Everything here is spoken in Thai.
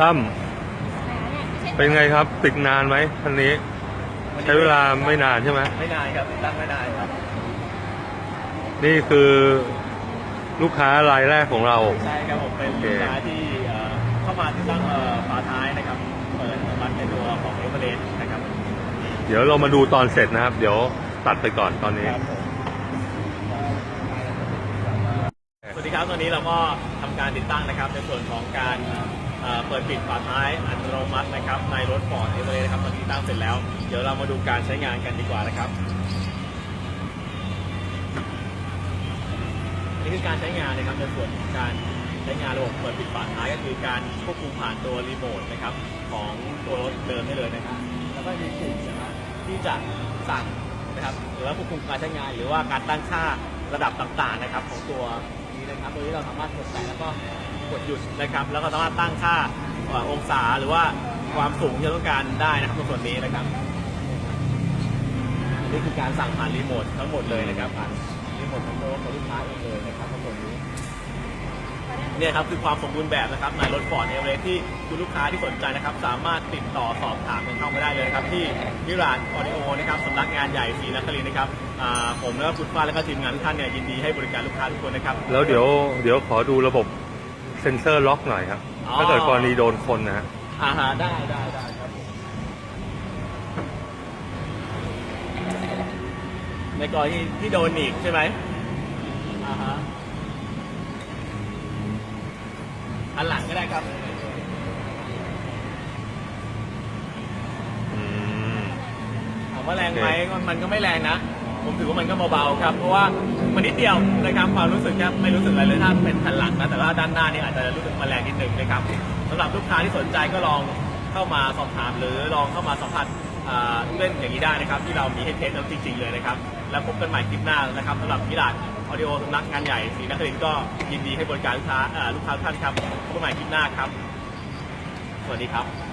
ตั้มเป็นไงครับติดนานไหมคันนี้ ใช้เวลาไม่นานใช่ไหมไม่นานครับติดตั้งไม่นานครับ นี่คือลูกค้ารายแรกของเรา ใช่ครับผมเป็นโอเคลูกค้าที่เอ่อเข้ามาติดตั้งเอ่อฝาท้ายนะครับเปิดบัตรในตัวของเอเวอเรสต์นะครับ เดี๋ยวเรามาดูตอนเสร็จนะครับ เดี๋ยวตัดไปก่อนตอนนี้ครับผมสวัสดีครับตอนนี้เราก็ทำการติดตั้งนะครับ ในส่วนของการ เปิดปิดฝาท้ายอัตโนมัตินะครับในรถฟอร์ดเอเวอเรสต์นะครับตอนนี้ตั้งเสร็จแล้ว เดี๋ยวเรามาดูการใช้งานกันดีกว่านะครับนนี้คือการใช้งานนะครับในส่วนของการใช้งานระบบเปิดปิดฝาท้ายก็คือการควบคุมผ่านตัวรีโมทนะครับของตัวรถเดิมได้เลยนะครับ แล้วก็มีปุ่มนที่จะสั่งนะครับหรือว่าควบคุมการใช้งานหรือว่าการตั้งค่า ระดับต่างๆนะครับของตัวนี้นะครับโดยที่เราสามารถกดแตะแล้วก็กดหยุดนะครับ แล้วก็สามารถตั้งค่าองศาหรือว่าความสูงที่เราต้องการได้นะครับในส่วนนี้นะครับนี่คือการสั่งผ่านรีโมททั้งหมดเลยนะครับผ่านรีโมทของตัวของลูกค้าเองเลยนะครับตรงส่วนนี้ เนี่ยครับคือความสมบูรณ์แบบนะครับในรถฟอร์ดเอเวอเรสที่คุณลูกค้าที่สนใจนะครับ สามารถติดต่อสอบถามกันเข้ามาได้เลยนะครับ ที่นิรานออดิโอนะครับสำนักงานใหญ่ศรีนครินทร์นะครับอ่าผมแล้วก็คุณฟ้าแล้วก็ทีมงานทุกท่านเนี่ยยินดีให้บริการลูกค้าทุกคนนะครับ แล้วเดี๋ยวเดี๋ยวขอดูระบบเซ็นเซอร์ล็อกหน่อยครับ อ๋อ ถ้าเกิดกรณีโดนคนนะฮะอ่าฮะได้ได้ได้ครับผมในกรณีที่โดนหนีบใช่ไหมอ่าฮะ อันหลังก็ได้ครับ อืม ถามว่าแรงไหมมันก็ไม่แรงนะ ผมถือว่ามันก็เบาๆครับ เพราะว่ามันนิดเดียวนะครับความรู้สึกครับไม่รู้สึกอะไรเลยถ้าเป็นคันหลังนะแต่ว่าด้านหน้านี่อาจจะรู้สึกมาแรงนิดนึงนะครับสำหรับลูกค้าที่สนใจก็ลองเข้ามาสอบถามหรือลองเข้ามาสัมผัสอ่าเล่นอย่างนี้ได้นะครับ ที่เรามีให้เทสแล้วจริงๆเลยนะครับ แล้วพบกันใหม่คลิปหน้านะครับสำหรับมิลาด ออดิโอสำนักงานใหญ่ศรีนครินทร์ก็ยินดีให้บริการลูกค้าลูกค้าท่านครับพบกันใหม่คลิปหน้าครับ สวัสดีครับ